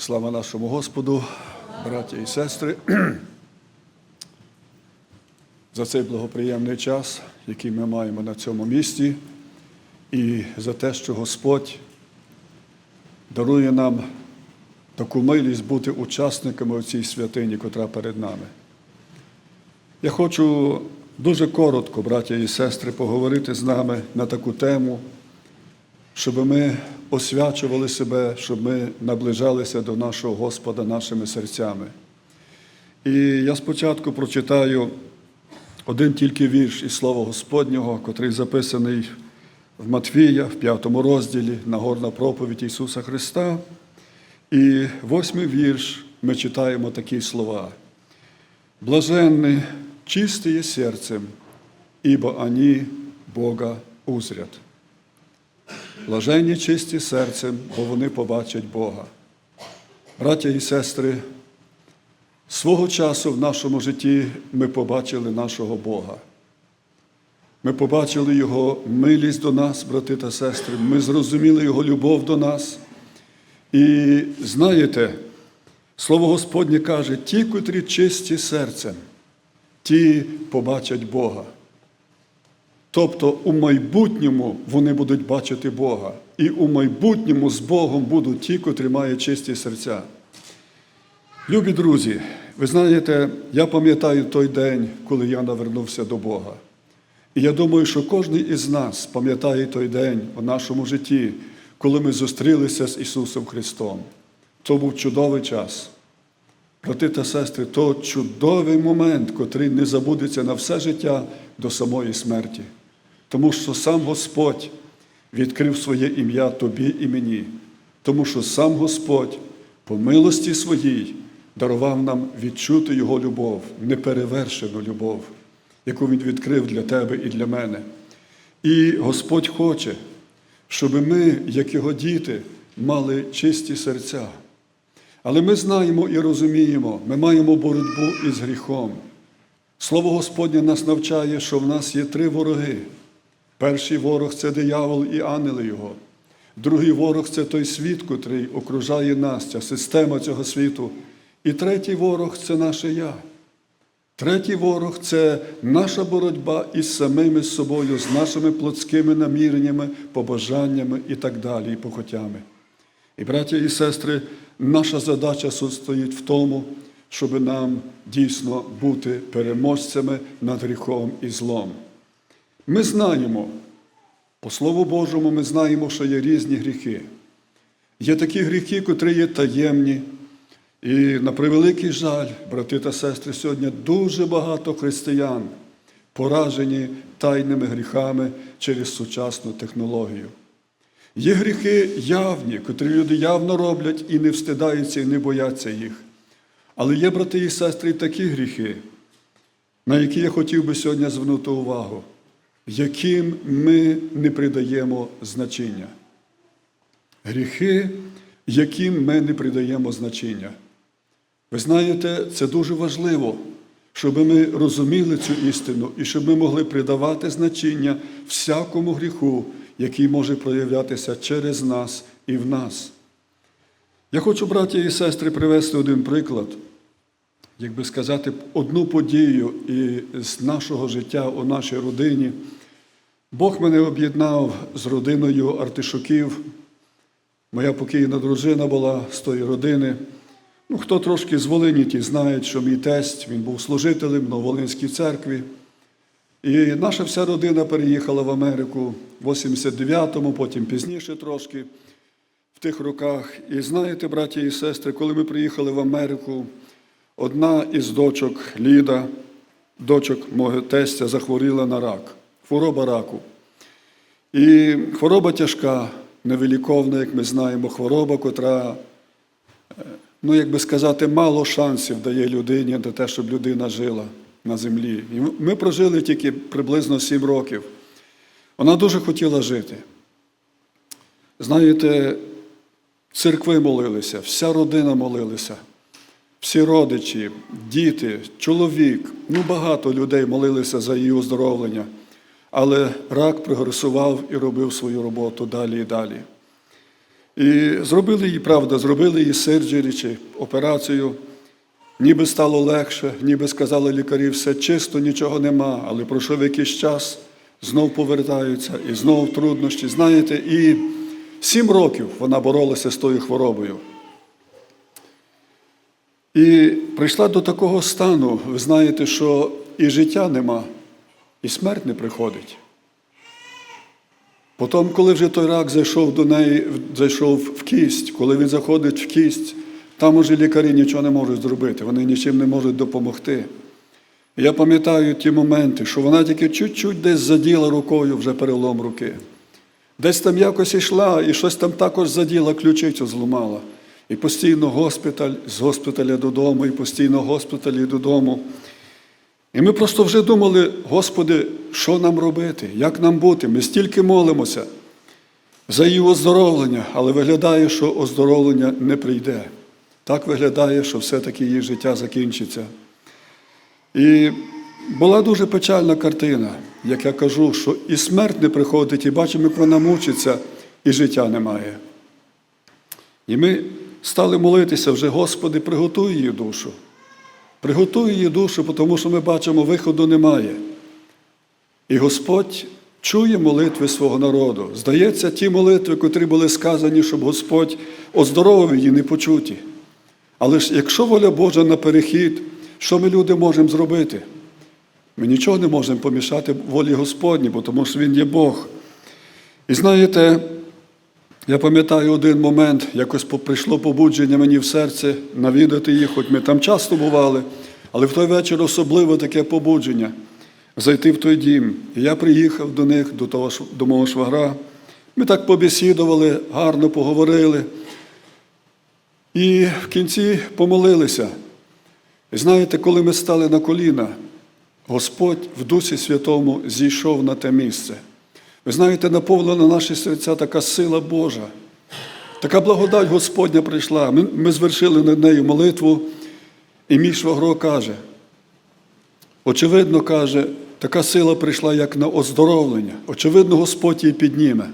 Слава нашому Господу, браття і сестри, за цей благоприємний час, який ми маємо на цьому місці, і за те, що Господь дарує нам таку милість бути учасниками у цій святині, котра перед нами. Я хочу дуже коротко, браття і сестри, поговорити з нами на таку тему, щоб ми освячували себе, щоб ми наближалися до нашого Господа нашими серцями. І я спочатку прочитаю один тільки вірш із Слова Господнього, котрий записаний в Матвія, в п'ятому розділі Нагорна проповідь Ісуса Христа. І восьмий вірш ми читаємо такі слова. Блаженны чистые сердцем, ибо они Бога узрят. Блаженні чисті серцем, бо вони побачать Бога. Браття і сестри, свого часу в нашому житті ми побачили нашого Бога. Ми побачили Його милість до нас, брати та сестри, ми зрозуміли Його любов до нас. І знаєте, Слово Господнє каже, ті, котрі чисті серцем, ті побачать Бога. Тобто у майбутньому вони будуть бачити Бога. І у майбутньому з Богом будуть ті, котрі мають чисті серця. Любі друзі, ви знаєте, я пам'ятаю той день, коли я навернувся до Бога. І я думаю, що кожен із нас пам'ятає той день у нашому житті, коли ми зустрілися з Ісусом Христом. То був чудовий час. Брати та сестри, то чудовий момент, котрий не забудеться на все життя до самої смерті. Тому що сам Господь відкрив своє ім'я тобі і мені, тому що сам Господь по милості своїй дарував нам відчути Його любов, неперевершену любов, яку Він відкрив для тебе і для мене. І Господь хоче, щоб ми, як Його діти, мали чисті серця. Але ми знаємо і розуміємо, ми маємо боротьбу із гріхом. Слово Господнє нас навчає, що в нас є три вороги. Перший ворог це диявол і ангели його. Другий ворог це той світ, котрий окружає нас, ця система цього світу. І третій ворог це наше я. Третій ворог це наша боротьба із самими собою, з нашими плотськими наміреннями, побажаннями і так далі, і похотями. І, браття і сестри, наша задача стоїть в тому, щоб нам дійсно бути переможцями над гріхом і злом. Ми знаємо, по Слову Божому, ми знаємо, що є різні гріхи. Є такі гріхи, котрі є таємні. І на превеликий жаль, брати та сестри, сьогодні дуже багато християн поражені тайними гріхами через сучасну технологію. Є гріхи явні, котрі люди явно роблять і не встидаються, і не бояться їх. Але є, брати і сестри, такі гріхи, на які я хотів би сьогодні звернути увагу, яким ми не придаємо значення. Гріхи, яким ми не придаємо значення. Ви знаєте, це дуже важливо, щоб ми розуміли цю істину і щоб ми могли придавати значення всякому гріху, який може проявлятися через нас і в нас. Я хочу, браті і сестри, привести один приклад, як би сказати, одну подію з нашого життя у нашій родині. Бог мене об'єднав з родиною Артишуків. Моя покійна дружина була з тої родини. Ну, Хто трошки з Волині, ті знають, що мій тесть він був служителем на Волинській церкві. І наша вся родина переїхала в Америку в 89-му, потім пізніше трошки в тих роках. І знаєте, браті і сестри, коли ми приїхали в Америку, одна із дочок Ліда, дочок мого тестя, захворіла на рак, хвороба раку. І хвороба тяжка, невиліковна, як ми знаємо, хвороба, котра, ну, як би сказати, мало шансів дає людині на те, щоб людина жила на землі. І ми прожили тільки приблизно сім років. Вона дуже хотіла жити. Знаєте, церкви молилися, вся родина молилася, всі родичі, діти, чоловік, ну багато людей молилися за її оздоровлення. Але рак прогресував і робив свою роботу далі і далі. І зробили їй, правда, зробили їй серджері чи операцію. Ніби стало легше, ніби сказали лікарі, все чисто, нічого нема, але пройшов якийсь час, знов повертаються, і знов труднощі. Знаєте, і сім років вона боролася з тою хворобою. І прийшла до такого стану, ви знаєте, що і життя нема, і смерть не приходить. Потім, коли вже той рак зайшов до неї, зайшов в кість, коли він заходить в кість, там уже лікарі нічого не можуть зробити, вони нічим не можуть допомогти. Я пам'ятаю ті моменти, що вона тільки чуть-чуть десь заділа рукою вже перелом руки. Десь там якось йшла і щось там також заділа, ключицю зламала. І постійно госпіталь, з госпіталя додому, і постійно госпіталі додому. І ми просто вже думали, Господи, що нам робити, як нам бути? Ми стільки молимося за її оздоровлення, але виглядає, що оздоровлення не прийде. Так виглядає, що все-таки її життя закінчиться. І була дуже печальна картина, як я кажу, що і смерть не приходить, і бачимо, як вона мучиться, і життя немає. І ми стали молитися вже, Господи, приготуй її душу. Приготуй її душу, тому що ми бачимо, виходу немає. І Господь чує молитви свого народу. Здається, ті молитви, котрі були сказані, щоб Господь оздоровив її, не почуті. Але ж якщо воля Божа на перехід, що ми люди можемо зробити? Ми нічого не можемо помішати волі Господній, бо тому що Він є Бог. І знаєте, я пам'ятаю один момент, якось прийшло побудження мені в серце навідати їх, хоч ми там часто бували, але в той вечір особливо таке побудження зайти в той дім. І я приїхав до них, до, того, до мого швагра. Ми так побесідували, гарно поговорили. І в кінці помолилися. І знаєте, коли ми стали на коліна, Господь в Дусі Святому зійшов на те місце. Ви знаєте, наповнила наші серця така сила Божа, така благодать Господня прийшла. Ми, ми звершили над нею молитву, і мій швагро каже, очевидно, каже, така сила прийшла як на оздоровлення. Очевидно, Господь її підніме.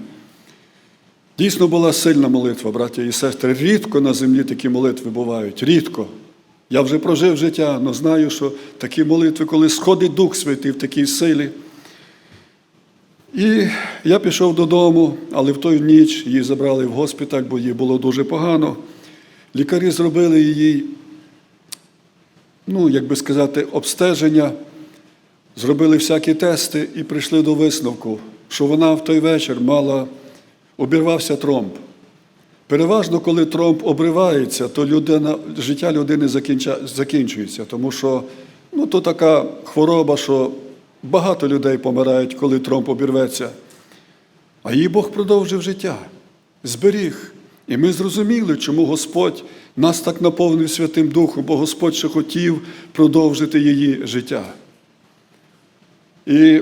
Дійсно була сильна молитва, браття і сестри. Рідко на землі такі молитви бувають. Рідко. Я вже прожив життя, але знаю, що такі молитви, коли сходить Дух Святий в такій силі. І я пішов додому, але в той ніч її забрали в госпіталь, бо їй було дуже погано. Лікарі зробили її, ну, як би сказати, обстеження, зробили всякі тести і прийшли до висновку, що вона в той вечір мала, обірвався тромб. Переважно, коли тромб обривається, то людина, життя людини закінчується, тому що ну, то така хвороба, що багато людей помирають, коли тромб обірветься. А їй Бог продовжив життя, зберіг. І ми зрозуміли, чому Господь нас так наповнив Святим Духом, бо Господь ще хотів продовжити її життя. І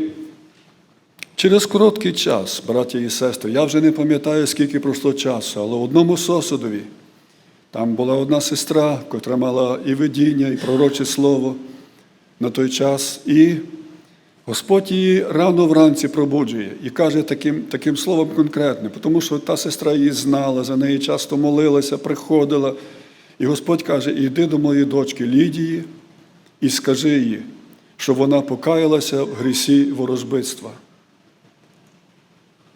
Через короткий час, браті і сестри, я вже не пам'ятаю, скільки пройшло часу, але в одному сосудові там була одна сестра, котра мала і видіння, і пророче слово на той час. І Господь її рано вранці пробуджує і каже таким, таким словом конкретним, тому що та сестра її знала, за неї часто молилася, приходила. І Господь каже: іди до моєї дочки Лідії і скажи їй, що вона покаялася в грісі ворожбитства.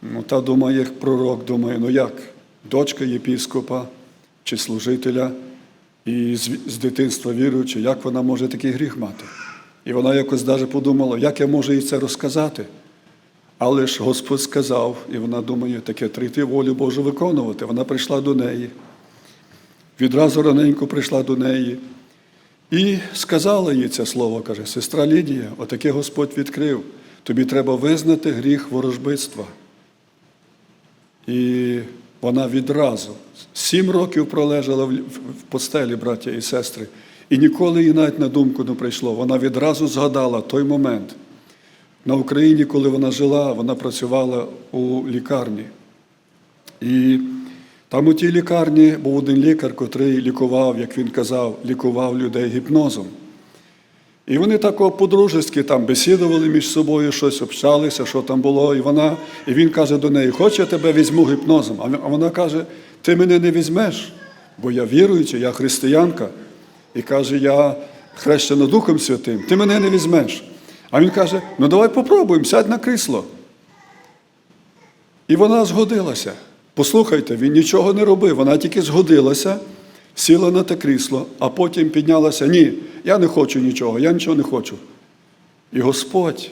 Ну, та думає, як пророк, думає, ну як, дочка єпіскопа чи служителя і з, дитинства віруючи, як вона може такий гріх мати? І вона якось навіть подумала, як я можу їй це розказати. Але ж Господь сказав, і вона думає, таке трійти волю Божу виконувати. Вона прийшла до неї. Відразу раненько прийшла до неї. І сказала їй це слово, каже, сестра Лідія, отаке Господь відкрив. Тобі треба визнати гріх ворожбитства. І вона відразу сім років пролежала в постелі, браття і сестри, і ніколи їй навіть на думку не прийшло. Вона відразу згадала той момент. На Україні, коли вона жила, вона працювала у лікарні. І там у тій лікарні був один лікар, котрий лікував, як він казав, лікував людей гіпнозом. І вони так по-дружески там бесідували між собою, щось общалися, що там було. І вона, і він каже до неї, хоч я тебе візьму гіпнозом. А вона каже, ти мене не візьмеш, бо я віруючий, я християнка. І каже, я хрещена Духом Святим, ти мене не візьмеш. А він каже: ну давай попробуємо, сядь на крісло. І вона згодилася. Послухайте, він нічого не робив, вона тільки згодилася, сіла на те крісло, а потім піднялася. Ні, я не хочу нічого, я нічого не хочу. І Господь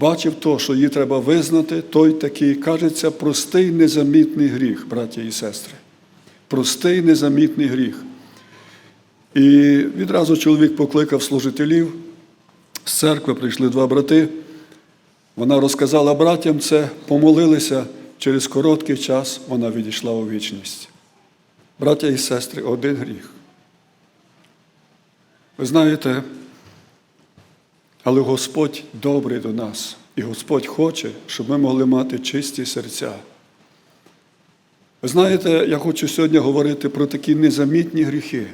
бачив то, що їй треба визнати, той такий, кажеться, простий незамітний гріх, браті і сестри. Простий незамітний гріх. І відразу чоловік покликав служителів. З церкви прийшли два брати. Вона розказала братям це, помолилися. Через короткий час вона відійшла у вічність. Браття і сестри, один гріх. Ви знаєте, але Господь добрий до нас, і Господь хоче, щоб ми могли мати чисті серця. Ви знаєте, я хочу сьогодні говорити про такі незамітні гріхи.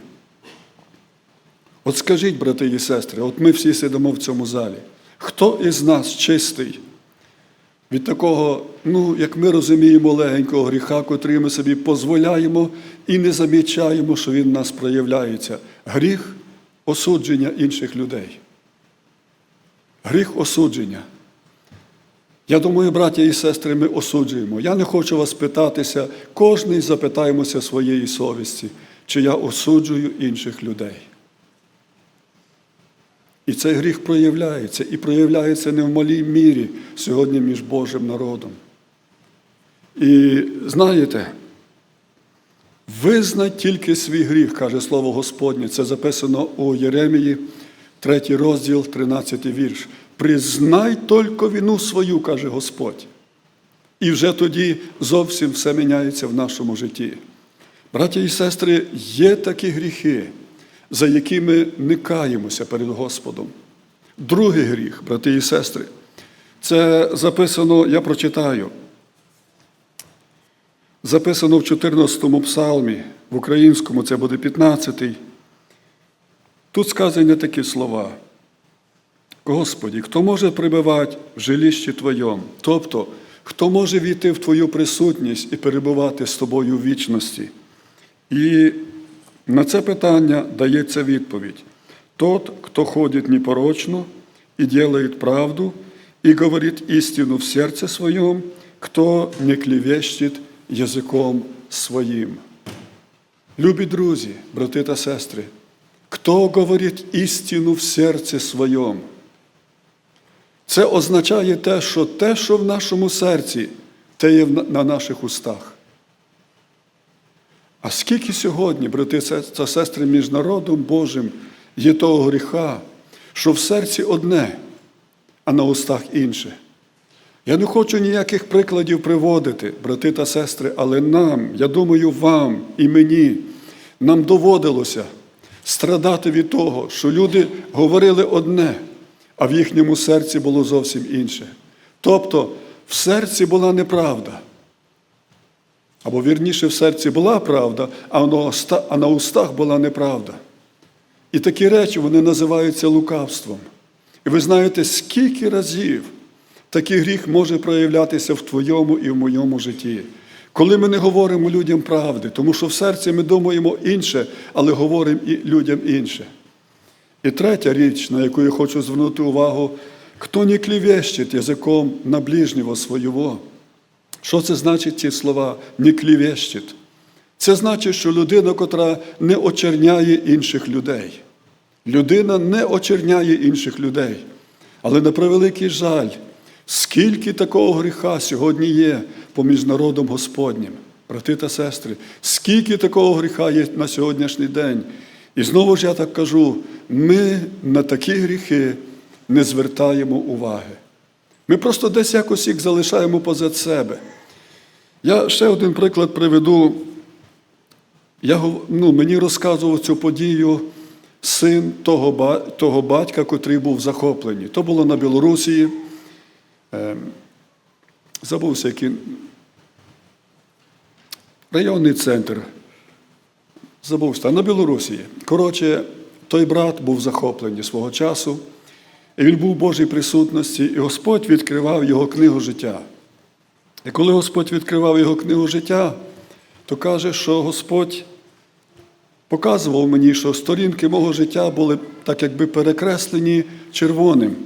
От скажіть, брати і сестри, от ми всі сидимо в цьому залі. Хто із нас чистий від такого, ну, як ми розуміємо, легенького гріха, котрий ми собі дозволяємо і не замічаємо, що він в нас проявляється? Гріх осудження інших людей. Гріх осудження. Я думаю, браття і сестри, ми осуджуємо. Я не хочу вас питатися, кожний запитаємося своєї совісті, чи я осуджую інших людей. І цей гріх проявляється, і проявляється не в малій мірі сьогодні між Божим народом. І знаєте, визнай тільки свій гріх, каже слово Господнє. Це записано у Єремії, 3 розділ, 13 вірш. Признай тільки вину свою, каже Господь. І вже тоді зовсім все міняється в нашому житті. Браті і сестри, є такі гріхи, за які ми каємося перед Господом. Другий гріх, брати і сестри, це записано, я прочитаю. Записано в 14 псалмі, в українському це буде 15-й. Тут сказані такі слова. Господі, хто може прибивати в жилищі Твоєму? Тобто, хто може війти в Твою присутність і перебувати з тобою в вічності? І на це питання дається відповідь. Тот, кто ходит непорочно и делает правду, и говорит истину в сердце своем, кто не клевещет язиком своїм. Любі друзі, брати та сестри, хто говорить істину в серці своєму? Це означає те, що те, що в нашому серці, те є на наших устах. А скільки сьогодні, брати та сестри, між народом Божим є того гріха, що в серці одне, а на устах інше. Я не хочу ніяких прикладів приводити, брати та сестри, але нам, я думаю, вам і мені, нам доводилося страдати від того, що люди говорили одне, а в їхньому серці було зовсім інше. Тобто в серці була неправда. Або вірніше в серці була правда, а на устах була неправда. І такі речі вони називаються лукавством. І ви знаєте, скільки разів такий гріх може проявлятися в твоєму і в моєму житті. Коли ми не говоримо людям правди, тому що в серці ми думаємо інше, але говоримо і людям інше. І третя річ, на яку я хочу звернути увагу, хто не клівещить язиком на ближнього свого. Що це значить ці слова не клівещить? Це значить, що людина, котра не очерняє інших людей. Людина не очерняє інших людей. Але на превеликий жаль, скільки такого гріха сьогодні є поміж народом Господнім, брати та сестри, скільки такого гріха є на сьогоднішній день. І знову ж я так кажу: ми на такі гріхи не звертаємо уваги. Ми просто десь якось їх залишаємо позад себе. Я ще один приклад приведу. Я, ну, Мені розказував цю подію син того того батька, котрий був захоплений. То було на Білорусі. Ем, забувся, який районний центр. Забувся, на Білорусі. Коротше, той брат був захоплений свого часу. І він був в Божій присутності, і Господь відкривав його книгу життя. І коли Господь відкривав його книгу життя, то каже, що Господь показував мені, що сторінки мого життя були так якби перекреслені червоним.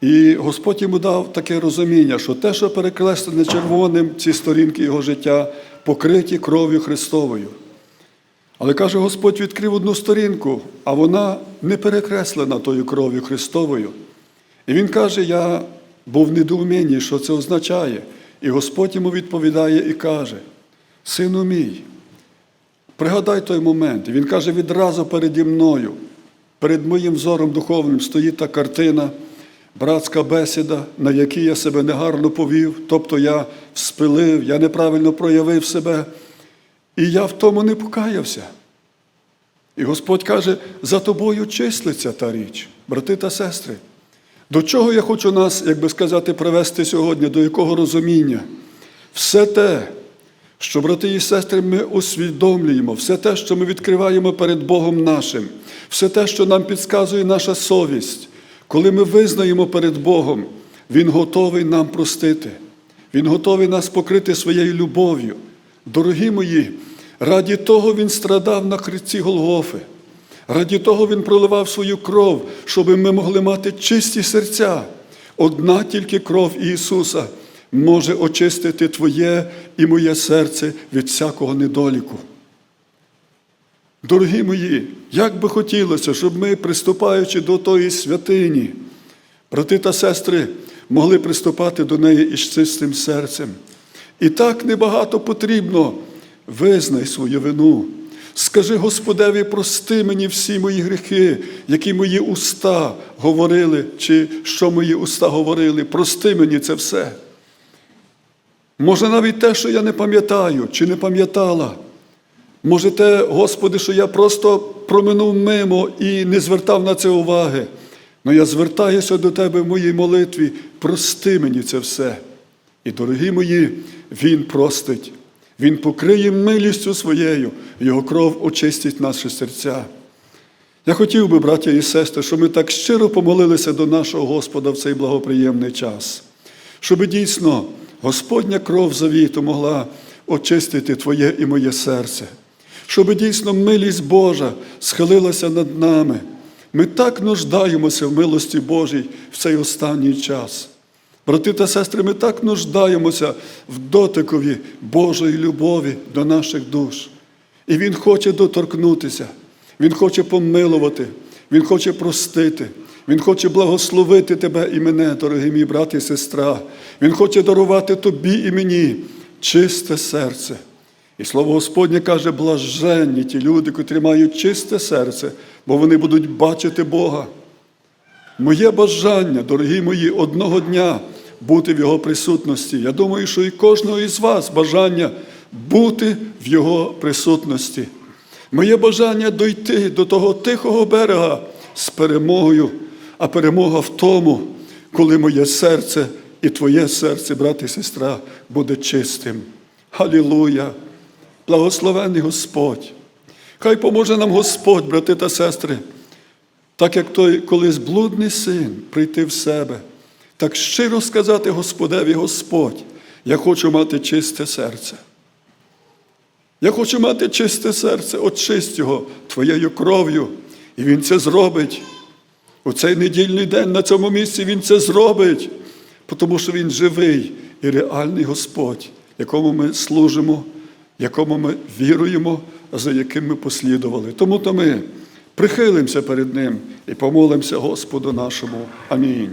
І Господь йому дав таке розуміння, що те, що перекреслене червоним, ці сторінки його життя покриті кров'ю Христовою. Але каже, Господь відкрив одну сторінку, а вона не перекреслена тою кров'ю Христовою. І він каже: Я був в недоумінні, що це означає. І Господь йому відповідає і каже: Сину мій, пригадай той момент. І він каже, відразу переді мною, перед моїм зором духовним стоїть та картина, братська бесіда, на якій я себе негарно повів, тобто я вспилив, я неправильно проявив себе. І я в тому не покаявся. І Господь каже, за тобою числиться та річ, брати та сестри. До чого я хочу нас, як би сказати, привести сьогодні, до якого розуміння? Все те, що, брати і сестри, ми усвідомлюємо, все те, що ми відкриваємо перед Богом нашим, все те, що нам підказує наша совість, коли ми визнаємо перед Богом, Він готовий нам простити, Він готовий нас покрити своєю любов'ю. Дорогі мої, раді того Він страдав на хресті Голгофи. Раді того Він проливав свою кров, щоб ми могли мати чисті серця. Одна тільки кров Ісуса може очистити Твоє і моє серце від всякого недоліку. Дорогі мої, як би хотілося, щоб ми, приступаючи до тої святині, брати та сестри, могли приступати до неї із чистим серцем. І так небагато потрібно, визнай свою вину. Скажи Господеві, прости мені всі мої гріхи, які мої уста говорили, чи що мої уста говорили, прости мені це все. Може, навіть те, що я не пам'ятаю, чи не пам'ятала. Може, те, Господи, що я просто проминув мимо і не звертав на це уваги. Але я звертаюся до Тебе в моїй молитві, прости мені це все. І, дорогі мої, Він простить. Він покриє милістю своєю, Його кров очистить наші серця. Я хотів би, браття і сестри, щоб ми так щиро помолилися до нашого Господа в цей благоприємний час, щоб дійсно Господня кров завіту могла очистити Твоє і моє серце, щоб дійсно милість Божа схилилася над нами. Ми так нуждаємося в милості Божій в цей останній час. Брати та сестри, ми так нуждаємося в дотикові Божої любові до наших душ. І Він хоче доторкнутися, Він хоче помилувати, Він хоче простити, Він хоче благословити тебе і мене, дорогі мій брат і сестра. Він хоче дарувати тобі і мені чисте серце. І слово Господнє каже, блаженні ті люди, котрі мають чисте серце, бо вони будуть бачити Бога. Моє бажання, дорогі мої, одного дня бути в Його присутності. Я думаю, що і кожного із вас бажання бути в Його присутності. Моє бажання дойти до того тихого берега з перемогою, а перемога в тому, коли моє серце і твоє серце, брат і сестра, буде чистим. Халілуя! Благословений Господь! Хай поможе нам Господь, брати та сестри. Так як той колись блудний син прийти в себе, так щиро сказати Господеві Господь, я хочу мати чисте серце. Я хочу мати чисте серце, очисть його Твоєю кров'ю. І Він це зробить. У цей недільний день на цьому місці Він це зробить, тому що Він живий і реальний Господь, якому ми служимо, якому ми віруємо, за яким ми послідували. Тому то ми прихилимося перед Ним і помолимося Господу нашому. Амінь.